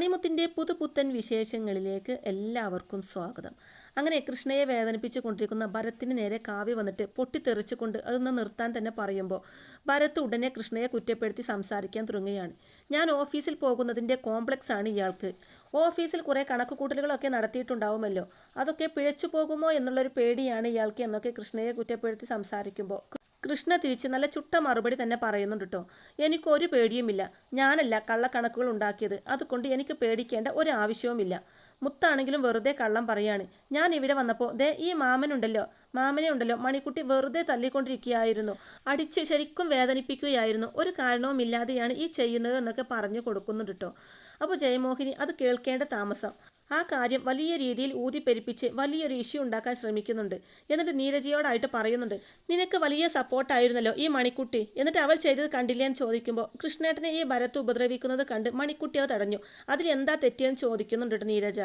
മണിമുത്തിന്റെ പുതുപുത്തൻ വിശേഷങ്ങളിലേക്ക് എല്ലാവർക്കും സ്വാഗതം. അങ്ങനെ കൃഷ്ണയെ വേദനിപ്പിച്ചു കൊണ്ടിരിക്കുന്ന ഭരത്തിന് നേരെ കാവ്യ വന്നിട്ട് പൊട്ടിത്തെറിച്ചുകൊണ്ട് അതൊന്ന് നിർത്താൻ തന്നെ പറയുമ്പോൾ ഭരത് ഉടനെ കൃഷ്ണയെ കുറ്റപ്പെടുത്തി സംസാരിക്കാൻ തുടങ്ങുകയാണ്. ഞാൻ ഓഫീസിൽ പോകുന്നതിന്റെ കോംപ്ലക്സ് ആണ് ഇയാൾക്ക്. ഓഫീസിൽ കുറേ കണക്കുകൂട്ടലുകളൊക്കെ നടത്തിയിട്ടുണ്ടാവുമല്ലോ. അതൊക്കെ പിഴച്ചു പോകുമോ എന്നുള്ളൊരു പേടിയാണ് ഇയാൾക്ക് എന്നൊക്കെ കൃഷ്ണയെ കുറ്റപ്പെടുത്തി സംസാരിക്കുമ്പോൾ കൃഷ്ണ തിരിച്ച് നല്ല ചുട്ട മറുപടി തന്നെ പറയുന്നുണ്ട് കേട്ടോ എനിക്കൊരു പേടിയുമില്ല. ഞാനല്ല കള്ളക്കണക്കുകൾ ഉണ്ടാക്കിയത്. അതുകൊണ്ട് എനിക്ക് പേടിക്കേണ്ട ഒരു ആവശ്യവുമില്ല മുത്താണെങ്കിലും വെറുതെ കള്ളം പറയാണ്. ഞാൻ ഇവിടെ വന്നപ്പോൾ ദേ ഈ മാമനുണ്ടല്ലോ. മാമനെ ഉണ്ടല്ലോ. മണിക്കുട്ടി വെറുതെ തല്ലിക്കൊണ്ടിരിക്കുകയായിരുന്നു. അടിച്ച് ശരിക്കും വേദനിപ്പിക്കുകയായിരുന്നു. ഒരു കാരണവുമില്ലാതെയാണ് ഈ ചെയ്യുന്നത് എന്നൊക്കെ പറഞ്ഞു കൊടുക്കുന്നുണ്ട് കേട്ടോ അപ്പോൾ ജയമോഹിനി അത് കേൾക്കേണ്ട താമസം. ആ കാര്യം വലിയ രീതിയിൽ ഊതിപ്പെരിപ്പിച്ച് വലിയൊരു ഇഷ്യൂ ഉണ്ടാക്കാൻ ശ്രമിക്കുന്നുണ്ട്. എന്നിട്ട് നീരജയോടായിട്ട് പറയുന്നുണ്ട് നിനക്ക് വലിയ സപ്പോർട്ടായിരുന്നല്ലോ ഈ മണിക്കുട്ടി. എന്നിട്ട് അവൾ ചെയ്തത് കണ്ടില്ലേ? എന്ന് ചോദിക്കുമ്പോൾ കൃഷ്ണേട്ടനെ ഈ ഭരത്ത് ഉപദ്രവിക്കുന്നത് കണ്ട് മണിക്കുട്ടി അത് തടഞ്ഞു. അതിൽ എന്താ തെറ്റിയെന്ന് ചോദിക്കുന്നുണ്ട് നീരജ.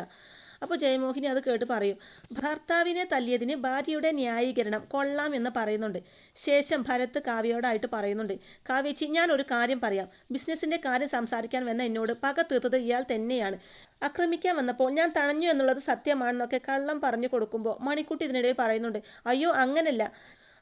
അപ്പോൾ ജയമോഹിനി അത് കേട്ട് പറയും ഭർത്താവിനെ തല്ലിയതിന് ഭാര്യയുടെ ന്യായീകരണം കൊള്ളാം എന്ന് പറയുന്നുണ്ട്. ശേഷം ഭരത് കാവ്യയോടായിട്ട് പറയുന്നുണ്ട് കാവ്യച്ചി ഞാൻ ഒരു കാര്യം പറയാം. ബിസിനസ്സിന്റെ കാര്യം സംസാരിക്കാൻ വന്ന എന്നോട് പക തീർത്തത് ഇയാൾ തന്നെയാണ്. ആക്രമിക്കാൻ വന്നപ്പോൾ ഞാൻ തണഞ്ഞു എന്നുള്ളത് സത്യമാണെന്നൊക്കെ കള്ളം പറഞ്ഞു കൊടുക്കുമ്പോൾ മണിക്കുട്ടി ഇതിനിടയിൽ പറയുന്നുണ്ട് അയ്യോ അങ്ങനല്ല.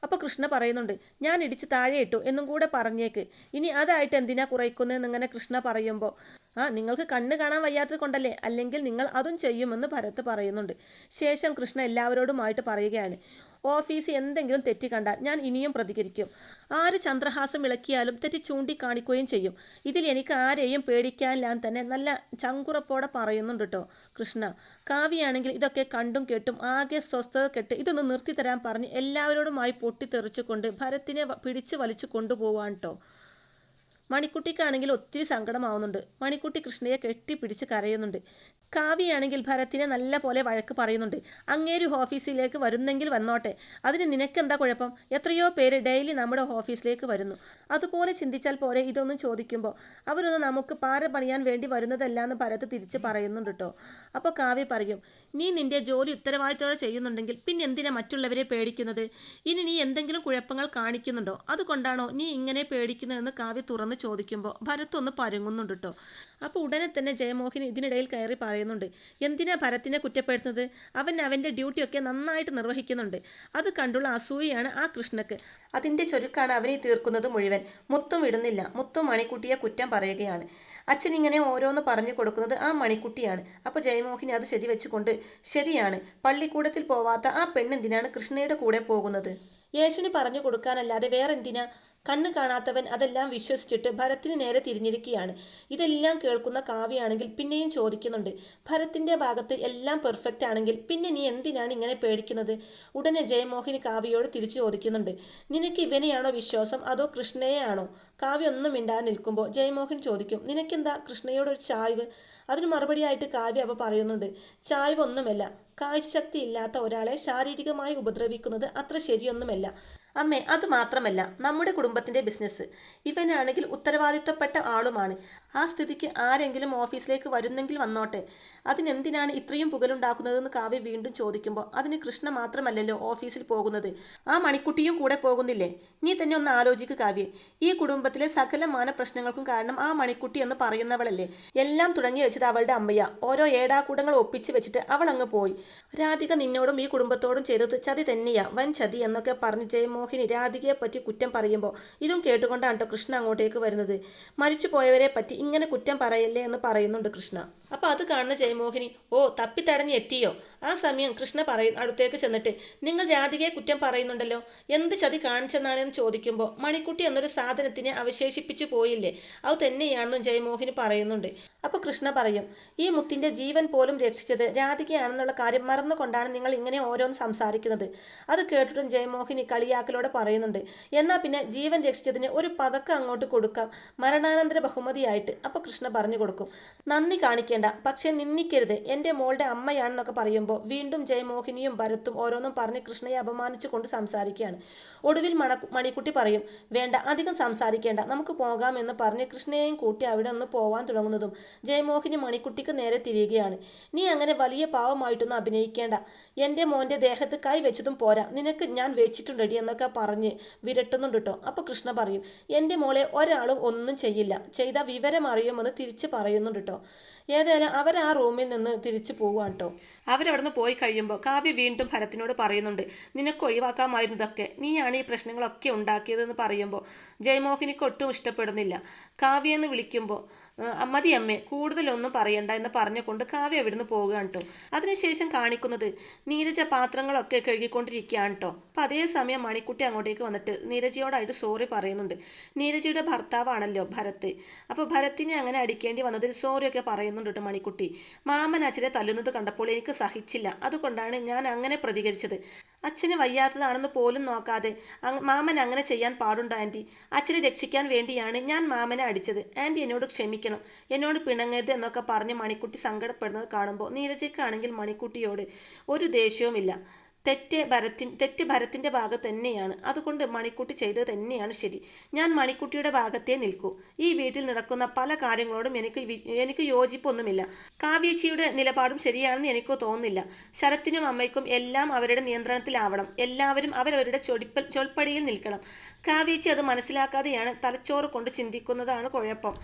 അപ്പോൾ കൃഷ്ണ പറയുന്നുണ്ട് ഞാൻ ഇടിച്ച് താഴെ ഇട്ടു എന്നും കൂടെ പറഞ്ഞേക്ക്. ഇനി അതായിട്ട് എന്തിനാ കുറയ്ക്കുന്നതെന്ന് ഇങ്ങനെ കൃഷ്ണ പറയുമ്പോൾ ആ നിങ്ങൾക്ക് കണ്ണ് കാണാൻ വയ്യാത്തത് കൊണ്ടല്ലേ? അല്ലെങ്കിൽ നിങ്ങൾ അതും ചെയ്യുമെന്ന് ഭരത് പറയുന്നുണ്ട്. ശേഷം കൃഷ്ണ എല്ലാവരോടുമായിട്ട് പറയുകയാണ് ഓഫീസ് എന്തെങ്കിലും തെറ്റ് കണ്ടാൽ ഞാൻ ഇനിയും പ്രതികരിക്കും. ആര് ചന്ദ്രഹാസം ഇളക്കിയാലും തെറ്റ് ചൂണ്ടിക്കാണിക്കുകയും ചെയ്യും. ഇതിൽ എനിക്ക് ആരെയും പേടിക്കാനില്ലാൻ തന്നെ നല്ല ചങ്കുറപ്പോടെ പറയുന്നുണ്ട് കേട്ടോ കൃഷ്ണ. കാവ്യാണെങ്കിൽ ഇതൊക്കെ കണ്ടും കേട്ടും ആകെ സ്വസ്ഥത കെട്ട് ഇതൊന്ന് നിർത്തിത്തരാൻ പറഞ്ഞ് എല്ലാവരോടുമായി പൊട്ടിത്തെറിച്ചുകൊണ്ട് ഭരത്തിനെ പിടിച്ചു വലിച്ചു കൊണ്ടുപോവാൻ കേട്ടോ മണിക്കുട്ടിക്കാണെങ്കിൽ ഒത്തിരി സങ്കടമാവുന്നുണ്ട്. മണിക്കുട്ടി കൃഷ്ണയെ കെട്ടിപ്പിടിച്ച് കരയുന്നുണ്ട്. കാവ്യയാണെങ്കിൽ ഭരത്തിനെ നല്ല പോലെ വഴക്ക് പറയുന്നുണ്ട്. അങ്ങേരു ഓഫീസിലേക്ക് വരുന്നെങ്കിൽ വന്നോട്ടെ. അതിന് നിനക്കെന്താ കുഴപ്പം? എത്രയോ പേര് ഡെയിലി നമ്മുടെ ഓഫീസിലേക്ക് വരുന്നു. അതുപോലെ ചിന്തിച്ചാൽ പോരെ ഇതൊന്നും ചോദിക്കുമ്പോൾ. അവരൊന്നും നമുക്ക് പാറ പണിയാൻ വേണ്ടി വരുന്നതല്ല എന്ന് ഭരത് തിരിച്ച് പറയുന്നുണ്ട് കേട്ടോ അപ്പോൾ കാവ്യ പറയും നീ നിന്റെ ജോലി ഉത്തരവാദിത്തോടെ ചെയ്യുന്നുണ്ടെങ്കിൽ പിന്നെ എന്തിനാ മറ്റുള്ളവരെ പേടിക്കുന്നത്? ഇനി നീ എന്തെങ്കിലും കുഴപ്പങ്ങൾ കാണിക്കുന്നുണ്ടോ? അതുകൊണ്ടാണോ നീ ഇങ്ങനെ പേടിക്കുന്നതെന്ന് കാവ്യ തുറന്ന് ചോദിക്കുമ്പോൾ ഭരത് ഒന്ന് പരുങ്ങുന്നുണ്ട് കേട്ടോ അപ്പോൾ ഉടനെ തന്നെ ജയമോഹിനി ഇതിനിടയിൽ കയറി പറയുന്നുണ്ട് എന്തിനാ ഭരത്തിനെ കുറ്റപ്പെടുത്തുന്നത്? അവൻ അവന്റെ ഡ്യൂട്ടിയൊക്കെ നന്നായിട്ട് നിർവഹിക്കുന്നുണ്ട്. അത് കണ്ടുള്ള അസൂയയാണ് ആ കൃഷ്ണക്ക്. അതിന്റെ ചുരുക്കാണ് അവനെ തീർക്കുന്നത് മുഴുവൻ. മുത്തും വിടുന്നില്ല. മുത്തും മണിക്കുട്ടിയെ കുറ്റം പറയുകയാണ്. അച്ഛൻ ഇങ്ങനെ ഓരോന്ന് പറഞ്ഞു കൊടുക്കുന്നത് ആ മണിക്കുട്ടിയാണ്. അപ്പോൾ ജയമോഹിനി അത് ശരി വെച്ചുകൊണ്ട് ശരിയാണ്. പള്ളിക്കൂടത്തിൽ പോവാത്ത ആ പെണ്ണെന്തിനാണ് കൃഷ്ണയുടെ കൂടെ പോകുന്നത്? യേശുവിന് പറഞ്ഞു കൊടുക്കാനല്ലാതെ വേറെന്തിനാ? കണ്ണ് കാണാത്തവൻ അതെല്ലാം വിശ്വസിച്ചിട്ട് ഭരത്തിന് നേരെ തിരിഞ്ഞിരിക്കുകയാണ്. ഇതെല്ലാം കേൾക്കുന്ന കാവ്യാണെങ്കിൽ പിന്നെയും ചോദിക്കുന്നുണ്ട് ഭരത്തിന്റെ ഭാഗത്ത് എല്ലാം പെർഫെക്റ്റ് ആണെങ്കിൽ പിന്നെ നീ എന്തിനാണ് ഇങ്ങനെ പേടിക്കുന്നത്? ഉടനെ ജയമോഹിനി കാവ്യയോട് തിരിച്ചു ചോദിക്കുന്നുണ്ട് നിനക്ക് ഇവനെയാണോ വിശ്വാസം അതോ കൃഷ്ണയെയാണോ? കാവ്യ ഒന്നും മിണ്ടാതെ നിൽക്കുമ്പോൾ ജയമോഹൻ ചോദിക്കും നിനക്കെന്താ കൃഷ്ണയോട് ഒരു ചായ്വ്? അതിന് മറുപടിയായിട്ട് കാവ്യ അവ പറയുന്നുണ്ട് ചായ്വ് ഒന്നുമല്ല കാഴ്ചശക്തി ഇല്ലാത്ത ഒരാളെ ശാരീരികമായി ഉപദ്രവിക്കുന്നത് അത്ര ശരിയൊന്നുമല്ല. അമ്മേ അത് മാത്രമല്ല നമ്മുടെ കുടുംബത്തിന്റെ ബിസിനസ് ഇവനാണെങ്കിൽ ഉത്തരവാദിത്വപ്പെട്ട ആളുമാണ്. ആ സ്ഥിതിക്ക് ആരെങ്കിലും ഓഫീസിലേക്ക് വരുന്നെങ്കിൽ വന്നോട്ടെ. അതിനെന്തിനാണ് ഇത്രയും പുകലുണ്ടാക്കുന്നതെന്ന് കാവ്യ വീണ്ടും ചോദിക്കുമ്പോൾ അതിന് കൃഷ്ണ മാത്രമല്ലല്ലോ ഓഫീസിൽ പോകുന്നത്. ആ മണിക്കുട്ടിയും കൂടെ പോകുന്നില്ലേ? നീ തന്നെ ഒന്ന് ആലോചിക്കുക കാവ്യ. ഈ കുടുംബത്തിലെ സകലമാന പ്രശ്നങ്ങൾക്കും കാരണം ആ മണിക്കുട്ടി എന്ന് പറയുന്നവളല്ലേ? എല്ലാം തുടങ്ങി വെച്ചത് അവളുടെ അമ്മയ. ഓരോ ഏടാകൂടങ്ങൾ ഒപ്പിച്ച് വെച്ചിട്ട് അവൾ അങ്ങ് പോയി. രാധിക നിന്നോടും ഈ കുടുംബത്തോടും ചെയ്തത് ചതി തന്നെയാ. വൻ ചതി എന്നൊക്കെ പറഞ്ഞു ജയമോഹിനി രാധികയെ പറ്റി കുറ്റം പറയുമ്പോൾ ഇതും കേട്ടുകൊണ്ടാണ് കേട്ടോ കൃഷ്ണ അങ്ങോട്ടേക്ക് വരുന്നത്. മരിച്ചു പോയവരെ പറ്റി ഇങ്ങനെ കുറ്റം പറയല്ലേ എന്ന് പറയുന്നുണ്ട് കൃഷ്ണ. അപ്പോൾ അത് കാണുന്ന ജയമോഹിനി ഓ തപ്പിത്തടഞ്ഞ് എത്തിയോ? ആ സമയം കൃഷ്ണ പറയും അടുത്തേക്ക് ചെന്നിട്ട് നിങ്ങൾ രാധികയെ കുറ്റം പറയുന്നുണ്ടല്ലോ? എന്ത് ചതി കാണിച്ചെന്നാണെന്ന് ചോദിക്കുമ്പോൾ മണിക്കുട്ടി എന്നൊരു സാധനത്തിനെ അവശേഷിപ്പിച്ചു പോയില്ലേ? അത് തന്നെയാണെന്നും ജയമോഹിനി പറയുന്നുണ്ട്. അപ്പോൾ കൃഷ്ണ പറയും ഈ മുത്തിന്റെ ജീവൻ പോലും രക്ഷിച്ചത് രാധികയാണെന്നുള്ള കാര്യം മറന്നുകൊണ്ടാണ് നിങ്ങൾ ഇങ്ങനെ ഓരോന്ന് സംസാരിക്കുന്നത്. അത് കേട്ടിട്ടും ജയമോഹിനി കളിയാക്കലോടെ പറയുന്നുണ്ട്. എന്നാൽ പിന്നെ ജീവൻ രക്ഷിച്ചതിന് ഒരു പതക്കം അങ്ങോട്ട് കൊടുക്കാം. മരണാനന്തര ബഹുമതിയായിട്ട്. അപ്പോൾ കൃഷ്ണ പറഞ്ഞു കൊടുക്കും. നന്ദി കാണിക്കേണ്ട. പക്ഷേ നിന്ദിക്കരുത്. എന്റെ മോളുടെ അമ്മയാണെന്നൊക്കെ പറയുമ്പോൾ വീണ്ടും ജയമോഹിനിയും ഭരത്തും ഓരോന്നും പറഞ്ഞ് കൃഷ്ണയെ അപമാനിച്ചു കൊണ്ട് സംസാരിക്കുകയാണ്. ഒടുവിൽ മണ മണിക്കുട്ടി പറയും വേണ്ട അധികം സംസാരിക്കേണ്ട. നമുക്ക് പോകാമെന്ന് പറഞ്ഞ് കൃഷ്ണയെയും കൂട്ടി അവിടെ നിന്ന് പോവാൻ തുടങ്ങുന്നതും ജയമോഹിനി മണിക്കുട്ടിക്ക് നേരെ തിരിയുകയാണ്. നീ അങ്ങനെ വലിയ പാവമായിട്ടൊന്നും അഭിനയിക്കേണ്ട. എന്റെ മോന്റെ ദേഹത്ത് കൈ വെച്ചതും പോരാ. നിനക്ക് ഞാൻ വെച്ചിട്ടുണ്ടടി എന്നൊക്കെ പറഞ്ഞ് വിരട്ടുന്നുണ്ട് കേട്ടോ അപ്പോൾ കൃഷ്ണ പറയും എന്റെ മോളെ ഒരാളും ഒന്നും ചെയ്യില്ല. ചെയ്ത വിവരം അറിയുമെന്ന് തിരിച്ച് പറയുന്നുണ്ട് കേട്ടോ ഏതായാലും അവർ ആ റൂമിൽ നിന്ന് തിരിച്ചു പോവുകയാണ് കേട്ടോ അവരവിടുന്ന് പോയി കഴിയുമ്പോൾ കാവ്യ വീണ്ടും ഭരത്തിനോട് പറയുന്നുണ്ട് നിനക്ക് ഒഴിവാക്കാമായിരുന്നു ഇതൊക്കെ നീയാണ് ഈ പ്രശ്നങ്ങളൊക്കെ ഉണ്ടാക്കിയതെന്ന് പറയുമ്പോൾ ജയമോഹിനിക്ക് ഒട്ടും ഇഷ്ടപ്പെടുന്നില്ല. കാവ്യ എന്ന് വിളിക്കുമ്പോൾ "ആ, മതി അമ്മേ കൂടുതലൊന്നും പറയണ്ട എന്ന് പറഞ്ഞുകൊണ്ട് കാവ്യ അവിടുന്ന് പോവുകയാണ് കേട്ടോ അതിനുശേഷം കാണിക്കുന്നത് നീരജ പാത്രങ്ങളൊക്കെ കഴുകിക്കൊണ്ടിരിക്കുകയാണ് കേട്ടോ അപ്പം അതേസമയം മണിക്കുട്ടി അങ്ങോട്ടേക്ക് വന്നിട്ട് നീരജയോടായിട്ട് സോറി പറയുന്നുണ്ട്. നീരജയുടെ ഭർത്താവാണല്ലോ ഭരത് അപ്പോൾ ഭരത്തിനെ അങ്ങനെ അടിക്കേണ്ടി വന്നതിൽ സോറിയൊക്കെ പറയുന്നുണ്ട് കേട്ടോ മണിക്കുട്ടി. മാമൻ അച്ഛനെ തല്ലുന്നത് കണ്ടപ്പോൾ എനിക്ക് സഹിച്ചില്ല. അതുകൊണ്ടാണ് ഞാൻ അങ്ങനെ പ്രതികരിച്ചത്. അച്ഛന് വയ്യാത്തതാണെന്ന് പോലും നോക്കാതെ മാമൻ അങ്ങനെ ചെയ്യാൻ പാടുണ്ടോ ആന്റി അച്ഛനെ രക്ഷിക്കാൻ വേണ്ടിയാണ് ഞാൻ മാമനെ അടിച്ചത്. ആന്റി എന്നോട് ക്ഷമിക്കണം. എന്നോട് പിണങ്ങരുത് എന്നൊക്കെ പറഞ്ഞ് മണിക്കുട്ടി സങ്കടപ്പെടുന്നത് കാണുമ്പോൾ നീരജയ്ക്കാണെങ്കിൽ മണിക്കുട്ടിയോട് ഒരു ദേഷ്യവുമില്ല. തെറ്റ് ഭരത്തിൻ തെറ്റ് ഭരത്തിന്റെ ഭാഗത്ത് തന്നെയാണ്. അതുകൊണ്ട് മണിക്കുട്ടി ചെയ്തത് തന്നെയാണ് ശരി. ഞാൻ മണിക്കുട്ടിയുടെ ഭാഗത്തേ നിൽക്കൂ. ഈ വീട്ടിൽ നടക്കുന്ന പല കാര്യങ്ങളോടും എനിക്ക് എനിക്ക് യോജിപ്പൊന്നുമില്ല. കാവ്യച്ചിയുടെ നിലപാടും ശരിയാണെന്ന് എനിക്ക് തോന്നുന്നില്ല. ശരത്തിനും അമ്മയ്ക്കും എല്ലാം അവരുടെ നിയന്ത്രണത്തിലാവണം. എല്ലാവരും അവരവരുടെ ചൊടിപ്പൽ ചൊൽപ്പടിയിൽ നിൽക്കണം. കാവ്യച്ചി അത് മനസ്സിലാക്കാതെയാണ് തലച്ചോറ് കൊണ്ട് ചിന്തിക്കുന്നതാണ് കുഴപ്പം.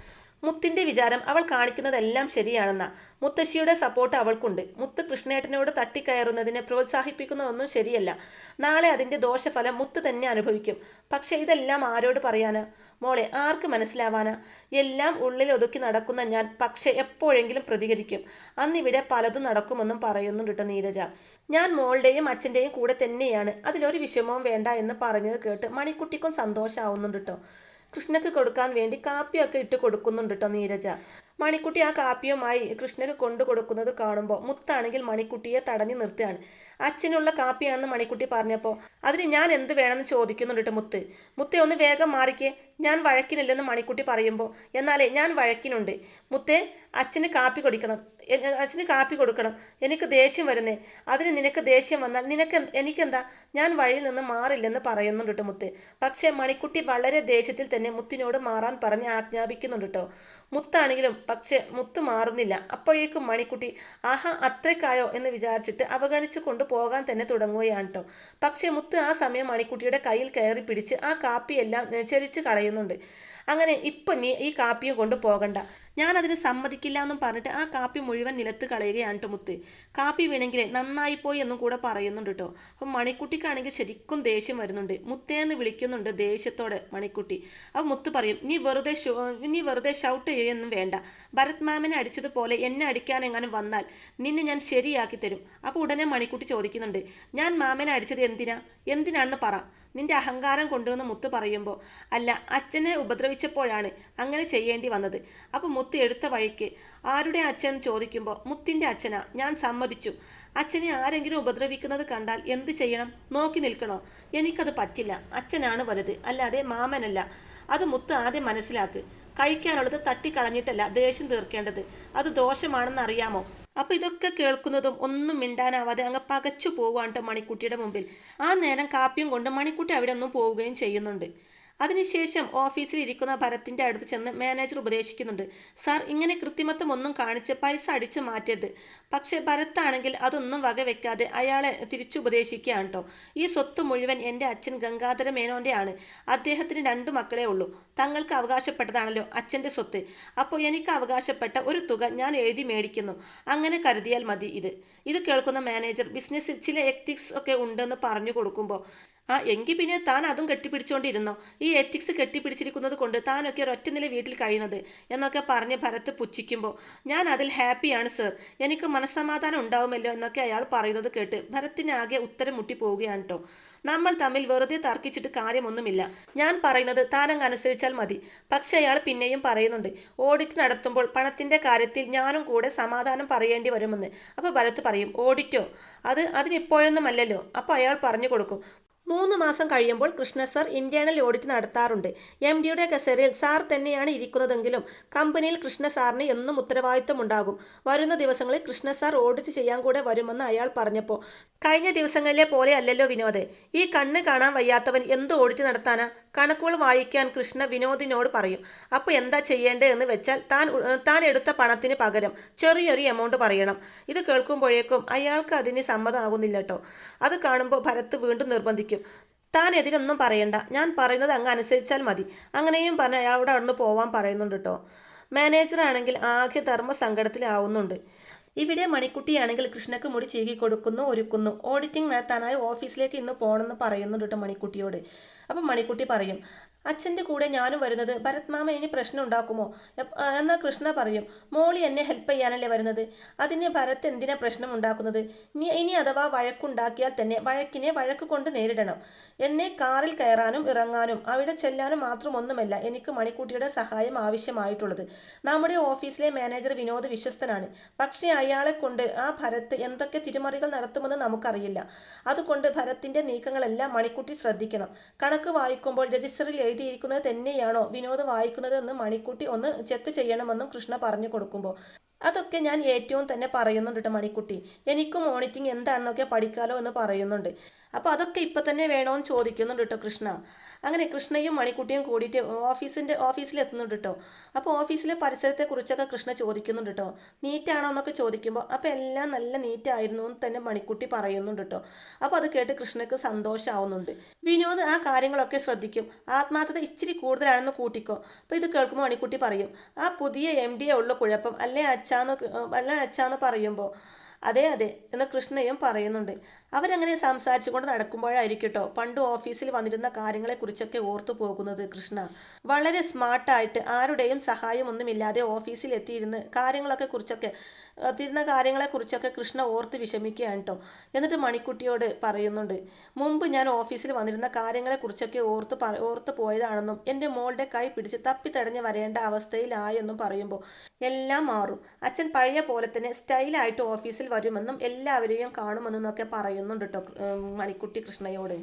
മുത്തിന്റെ വിചാരം അവൾ കാണിക്കുന്നതെല്ലാം ശരിയാണെന്ന. മുത്തശ്ശിയുടെ സപ്പോർട്ട് അവൾക്കുണ്ട്. മുത്ത് കൃഷ്ണേട്ടനോട് തട്ടിക്കയറുന്നതിനെ പ്രോത്സാഹിപ്പിക്കുന്നതൊന്നും ശരിയല്ല. നാളെ അതിന്റെ ദോഷഫലം മുത്ത് തന്നെ അനുഭവിക്കും. പക്ഷെ ഇതെല്ലാം ആരോട് പറയാനാ? മോളെ ആർക്ക് മനസ്സിലാവാനാ? എല്ലാം ഉള്ളിൽ ഒതുക്കി നടക്കുന്ന ഞാൻ പക്ഷെ എപ്പോഴെങ്കിലും പ്രതികരിക്കും. അന്നിവിടെ പലതും നടക്കുമെന്നും പറയുന്നുണ്ട് കേട്ടോ നീരജ. ഞാൻ മോളുടെയും അച്ഛന്റെയും കൂടെ തന്നെയാണ്. അതിലൊരു വിഷമവും വേണ്ട എന്ന് പറഞ്ഞത് കേട്ട് മണിക്കുട്ടിക്കും സന്തോഷമാവുന്നുണ്ട് കേട്ടോ കൃഷ്ണക്ക് കൊടുക്കാൻ വേണ്ടി കാപ്പിയൊക്കെ ഇട്ട് കൊടുക്കുന്നുണ്ട് കേട്ടോ നീരജ. മണിക്കുട്ടി ആ കാപ്പിയുമായി കൃഷ്ണക്ക് കൊണ്ടു കൊടുക്കുന്നത് കാണുമ്പോൾ മുത്താണെങ്കിൽ മണിക്കുട്ടിയെ തടഞ്ഞു നിർത്തുകയാണ്. അച്ഛനുള്ള കാപ്പിയാണെന്ന് മണിക്കുട്ടി പറഞ്ഞപ്പോൾ അതിന് ഞാൻ എന്ത് വേണമെന്ന് ചോദിക്കുന്നുണ്ട് കേട്ടോ മുത്ത്. മുത്തേ ഒന്ന് വേഗം മാറിക്കേ. ഞാൻ വഴക്കിനില്ലെന്ന് മണിക്കുട്ടി പറയുമ്പോൾ എന്നാലേ ഞാൻ വഴക്കിനുണ്ട്. മുത്തേ അച്ഛന് കാപ്പി കൊടുക്കണം. അച്ഛന് കാപ്പി കൊടുക്കണം. എനിക്ക് ദേഷ്യം വരുന്നേ. അതിന് നിനക്ക് ദേഷ്യം വന്നാൽ നിനക്ക് എനിക്കെന്താ? ഞാൻ വഴിയിൽ നിന്ന് മാറില്ലെന്ന് പറയുന്നുണ്ട് കേട്ടോ മുത്ത്. പക്ഷേ മണിക്കുട്ടി വളരെ ദേഷ്യത്തിൽ തന്നെ മുത്തിനോട് മാറാൻ പറഞ്ഞ് ആജ്ഞാപിക്കുന്നുണ്ട് കേട്ടോ മുത്താണെങ്കിലും പക്ഷേ മുത്ത് മാറുന്നില്ല. അപ്പോഴേക്കും മണിക്കുട്ടി ആഹാ അത്രയ്ക്കായോ? എന്ന് വിചാരിച്ചിട്ട് അവഗണിച്ചു കൊണ്ട് പോകാൻ തന്നെ തുടങ്ങുകയാണ് കേട്ടോ പക്ഷേ മുത്ത് ആ സമയം മണിക്കുട്ടിയുടെ കയ്യിൽ കയറി പിടിച്ച് ആ കാപ്പിയെല്ലാം ചെരിച്ച് ചെരിച്ച് കളയുന്നുണ്ട് അങ്ങനെ ഇപ്പം നീ ഈ കാപ്പിയെ കൊണ്ട് പോകണ്ട. ഞാൻ അതിന് സമ്മതിക്കില്ല എന്നും പറഞ്ഞിട്ട് ആ കാപ്പി മുഴുവൻ നിലത്ത് കളയുകയാണ് മുത്ത്. കാപ്പി വീണെങ്കിലേ നന്നായി പോയി എന്നും കൂടെ പറയുന്നുണ്ട് കേട്ടോ അപ്പം മണിക്കുട്ടിക്കാണെങ്കിൽ ശരിക്കും ദേഷ്യം വരുന്നുണ്ട്. മുത്തേന്ന് വിളിക്കുന്നുണ്ട് ദേഷ്യത്തോടെ മണിക്കുട്ടി. അപ്പോൾ മുത്ത് പറയും നീ വെറുതെ നീ വെറുതെ ഷൗട്ട് ചെയ്യുകയൊന്നും വേണ്ട. ഭരത് മാമിനെ അടിച്ചതുപോലെ എന്നെ അടിക്കാൻ എങ്ങാനും വന്നാൽ നിന്നെ ഞാൻ ശരിയാക്കി തരും. അപ്പോൾ ഉടനെ മണിക്കുട്ടി ചോദിക്കുന്നുണ്ട് ഞാൻ മാമനെ അടിച്ചത് എന്തിനാ? എന്തിനാണെന്ന് പറ. നിന്റെ അഹങ്കാരം കൊണ്ടുവന്ന് മുത്ത് പറയുമ്പോൾ അല്ല അച്ഛനെ ഉപദ്രവിച്ചപ്പോഴാണ് അങ്ങനെ ചെയ്യേണ്ടി വന്നത്. അപ്പോൾ മുത്ത് എടുത്ത വഴിക്ക് ആരുടെ അച്ഛൻ ചോദിക്കുമ്പോൾ മുത്തിന്റെ അച്ഛനാ ഞാൻ സമ്മതിച്ചു. അച്ഛനെ ആരെങ്കിലും ഉപദ്രവിക്കുന്നത് കണ്ടാൽ എന്ത് ചെയ്യണം? നോക്കി നിൽക്കണോ? എനിക്കത് പറ്റില്ല. അച്ഛനാണ് വലുത് അല്ലാതെ മാമനല്ല. അത് മുത്ത് ആദ്യം മനസ്സിലാക്ക്. കഴിക്കാനുള്ളത് തട്ടിക്കളഞ്ഞിട്ടല്ല ദേഷ്യം തീർക്കേണ്ടത്. അത് ദോഷമാണെന്ന് അറിയാമോ അപ്പൊ ഇതൊക്കെ കേൾക്കുന്നതും ഒന്നും മിണ്ടാനാവാതെ അങ്ങ് പകച്ചു പോവുകയാണ് ട്ടോ മണിക്കുട്ടിയുടെ മുമ്പിൽ. ആ നേരം കാപ്പിയും കൊണ്ട് മണിക്കുട്ടി അവിടെ ഒന്നും പോവുകയും ചെയ്യുന്നുണ്ട്. അതിനുശേഷം ഓഫീസിൽ ഇരിക്കുന്ന ഭരത്തിന്റെ അടുത്ത് ചെന്ന് മാനേജർ ഉപദേശിക്കുന്നുണ്ട്. സാർ ഇങ്ങനെ കൃത്രിമത്വം ഒന്നും കാണിച്ച് പൈസ അടിച്ച് മാറ്റരുത്. പക്ഷേ ഭരത്താണെങ്കിൽ അതൊന്നും വകവെക്കാതെ അയാളെ തിരിച്ചുപദേശിക്കുകയാണ് കേട്ടോ ഈ സ്വത്ത് മുഴുവൻ എന്റെ അച്ഛൻ ഗംഗാധര മേനോന്റെ ആണ്. അദ്ദേഹത്തിന് രണ്ടു മക്കളേ ഉള്ളൂ. തങ്ങൾക്ക് അവകാശപ്പെട്ടതാണല്ലോ അച്ഛന്റെ സ്വത്ത്. അപ്പോൾ എനിക്ക് അവകാശപ്പെട്ട ഒരു തുക ഞാൻ എഴുതി മേടിക്കുന്നു. അങ്ങനെ കരുതിയാൽ മതി ഇത് ഇത് കേൾക്കുന്ന മാനേജർ ബിസിനസ്സിൽ ചില എത്തിക്സ് ഒക്കെ ഉണ്ടെന്ന് പറഞ്ഞു കൊടുക്കുമ്പോൾ ആ എങ്കിൽ പിന്നെ താൻ അതും കെട്ടിപ്പിടിച്ചുകൊണ്ടിരുന്നോ ഈ എത്തിക്സ് കെട്ടിപ്പിടിച്ചിരിക്കുന്നത് കൊണ്ട് താനൊക്കെ ഒരൊറ്റ നില വീട്ടിൽ കഴിയുന്നത് എന്നൊക്കെ പറഞ്ഞ് ഭരത് പുച്ഛിക്കുമ്പോൾ ഞാൻ അതിൽ ഹാപ്പിയാണ് സർ. എനിക്ക് മനസ്സമാധാനം ഉണ്ടാവുമല്ലോ എന്നൊക്കെ അയാൾ പറയുന്നത് കേട്ട് ഭരത്തിനാകെ ഉത്തരം മുട്ടി പോവുകയാണ് കേട്ടോ നമ്മൾ തമ്മിൽ വെറുതെ തർക്കിച്ചിട്ട് കാര്യമൊന്നുമില്ല. ഞാൻ പറയുന്നത് താനങ്ങ് അനുസരിച്ചാൽ മതി. പക്ഷെ അയാൾ പിന്നെയും പറയുന്നുണ്ട് ഓഡിറ്റ് നടത്തുമ്പോൾ പണത്തിന്റെ കാര്യത്തിൽ ഞാനും കൂടെ സമാധാനം പറയേണ്ടി വരുമെന്ന്. അപ്പോൾ ഭരത് പറയും ഓഡിറ്റോ? അത് അതിനിപ്പോഴൊന്നും അല്ലല്ലോ അപ്പോൾ അയാൾ പറഞ്ഞു കൊടുക്കും മൂന്ന് മാസം കഴിയുമ്പോൾ കൃഷ്ണ സാർ ഇന്റേണൽ ഓഡിറ്റ് നടത്താറുണ്ട്. എം ഡിയുടെ കസേരയിൽ സാർ തന്നെയാണ് ഇരിക്കുന്നതെങ്കിലും കമ്പനിയിൽ കൃഷ്ണ സാറിന് എന്നും ഉത്തരവാദിത്വം ഉണ്ടാകും വരുന്ന ദിവസങ്ങളിൽ കൃഷ്ണ സാർ ഓഡിറ്റ് ചെയ്യാൻ കൂടെ വരുമെന്ന് അയാൾ പറഞ്ഞപ്പോൾ കഴിഞ്ഞ ദിവസങ്ങളിലെ പോലെ അല്ലല്ലോ വിനോദ് ഈ കണ്ണ് കാണാൻ വയ്യാത്തവൻ എന്ത് ഓഡിറ്റ് നടത്താനാ? കണക്കുകൾ വായിക്കാൻ കൃഷ്ണ വിനോദിനോട് പറയും. അപ്പോൾ എന്താ ചെയ്യേണ്ടത് എന്ന് വെച്ചാൽ താൻ താൻ എടുത്ത പണത്തിന് പകരം ചെറിയൊരു എമൗണ്ട് പറയണം. ഇത് കേൾക്കുമ്പോഴേക്കും അയാൾക്ക് അതിന് സമ്മതമാകുന്നില്ല കേട്ടോ അത് കാണുമ്പോൾ ഭരത് വീണ്ടും നിർബന്ധിക്കും. താൻ എതിരൊന്നും പറയണ്ട. ഞാൻ പറയുന്നത് അങ്ങ് അനുസരിച്ചാൽ മതി. അങ്ങനെയും പറഞ്ഞ് അയാളോട് അവിടുന്ന് പോവാൻ പറയുന്നുണ്ട് കേട്ടോ മാനേജറാണെങ്കിൽ ആകെ ധർമ്മ സങ്കടത്തിലാവുന്നുണ്ട് ഇവിടെ മണിക്കുട്ടിയാണെങ്കിൽ കൃഷ്ണക്ക് മുടി ചീകി കൊടുക്കുന്നു ഒരുക്കുന്നു. ഓഡിറ്റിംഗ് നടത്താനായി ഓഫീസിലേക്ക് ഇന്ന് പോകണമെന്ന് പറയുന്നുണ്ട് കേട്ടോ മണിക്കുട്ടിയോട്. അപ്പം മണിക്കുട്ടി പറയും അച്ഛന്റെ കൂടെ ഞാനും വരുന്നത് ഭരത് മാമ ഇനി പ്രശ്നം ഉണ്ടാക്കുമോ? എന്നാൽ കൃഷ്ണ പറയും. മോളി എന്നെ ഹെൽപ്പ് ചെയ്യാനല്ലേ വരുന്നത്? അതിന് ഭരത് എന്തിനാ പ്രശ്നം ഉണ്ടാക്കുന്നത്? ഇനി ഇനി അഥവാ വഴക്കുണ്ടാക്കിയാൽ തന്നെ വഴക്കിനെ വഴക്ക് കൊണ്ട് നേരിടണം. എന്നെ കാറിൽ കയറാനും ഇറങ്ങാനും അവിടെ ചെല്ലാനും മാത്രമൊന്നുമല്ല എനിക്ക് മണിക്കുട്ടിയുടെ സഹായം ആവശ്യമായിട്ടുള്ളത്. നമ്മുടെ ഓഫീസിലെ മാനേജർ വിനോദ് വിശ്വസ്തനാണ്. പക്ഷേ അയാളെ കൊണ്ട് ആ ഭരത് എന്തൊക്കെ തിരിമറികൾ നടത്തുമെന്ന് നമുക്കറിയില്ല. അതുകൊണ്ട് ഭരത്തിന്റെ നീക്കങ്ങളെല്ലാം മണിക്കുട്ടി ശ്രദ്ധിക്കണം. കണക്ക് വായിക്കുമ്പോൾ രജിസ്റ്ററിൽ എഴുതിയിരിക്കുന്നത് തന്നെയാണോ? വിനോദ് വായിക്കുന്നത് എന്ന് മണിക്കുട്ടി ഒന്ന് ചെക്ക് ചെയ്യണമെന്നും കൃഷ്ണ പറഞ്ഞു കൊടുക്കുമ്പോൾ അതൊക്കെ ഞാൻ ഏറ്റവും തന്നെ പറയുന്നുണ്ട് കേട്ടോ മണിക്കുട്ടി. എനിക്കും മോണിറ്റിങ് എന്താണെന്നൊക്കെ പഠിക്കാലോ എന്ന് പറയുന്നുണ്ട്. അപ്പോൾ അതൊക്കെ ഇപ്പം തന്നെ വേണോന്ന് ചോദിക്കുന്നുണ്ട് കേട്ടോ കൃഷ്ണ. അങ്ങനെ കൃഷ്ണയും മണിക്കുട്ടിയും കൂടിയിട്ട് ഓഫീസിന്റെ ഓഫീസിലെത്തുന്നുണ്ട് കേട്ടോ അപ്പോൾ ഓഫീസിലെ പരിസരത്തെക്കുറിച്ചൊക്കെ കൃഷ്ണ ചോദിക്കുന്നുണ്ട് കേട്ടോ നീറ്റാണോ എന്നൊക്കെ ചോദിക്കുമ്പോൾ അപ്പോൾ എല്ലാം നല്ല നീറ്റായിരുന്നു എന്ന് തന്നെ മണിക്കുട്ടി പറയുന്നുണ്ട് കേട്ടോ അപ്പോൾ അത് കേട്ട് കൃഷ്ണക്ക് സന്തോഷമാവുന്നുണ്ട് വിനോദ് ആ കാര്യങ്ങളൊക്കെ ശ്രദ്ധിക്കും. ആത്മാർത്ഥത ഇച്ചിരി കൂടുതലാണെന്ന് കൂട്ടിക്കോ. അപ്പോൾ ഇത് കേൾക്കുമ്പോൾ മണിക്കുട്ടി പറയും ആ പുതിയ എം ഡിയെ ഉള്ള കുഴപ്പം. അല്ലേ അച്ഛാന്ന് അല്ല അച്ഛാന്ന് പറയുമ്പോൾ അതെ അതെ എന്ന് കൃഷ്ണയും പറയുന്നുണ്ട്. അവരങ്ങനെ സംസാരിച്ചുകൊണ്ട് നടക്കുമ്പോഴായിരിക്കും കേട്ടോ പണ്ട് ഓഫീസിൽ വന്നിരുന്ന കാര്യങ്ങളെക്കുറിച്ചൊക്കെ ഓർത്തു പോകുന്നത് കൃഷ്ണ. വളരെ സ്മാർട്ടായിട്ട് ആരുടെയും സഹായമൊന്നുമില്ലാതെ ഓഫീസിൽ എത്തിയിരുന്ന് കാര്യങ്ങളൊക്കെ കുറിച്ചൊക്കെ എത്തിയിരുന്ന കാര്യങ്ങളെക്കുറിച്ചൊക്കെ കൃഷ്ണ ഓർത്ത് വിഷമിക്കുകയാണ് കേട്ടോ എന്നിട്ട് മണിക്കുട്ടിയോട് പറയുന്നുണ്ട് മുമ്പ് ഞാൻ ഓഫീസിൽ വന്നിരുന്ന കാര്യങ്ങളെക്കുറിച്ചൊക്കെ ഓർത്ത് ഓർത്ത് പോയതാണെന്നും എന്റെ മോളുടെ കൈ പിടിച്ച് തപ്പിത്തടഞ്ഞ് വരേണ്ട അവസ്ഥയിലായെന്നും പറയുമ്പോൾ എല്ലാം മാറും. അച്ഛൻ പഴയ പോലെ തന്നെ സ്റ്റൈലായിട്ട് ഓഫീസിൽ വരുമെന്നും എല്ലാവരെയും കാണുമെന്നും ഒക്കെ പറയുന്നുണ്ട് കേട്ടോ മണിക്കുട്ടി കൃഷ്ണയോട്.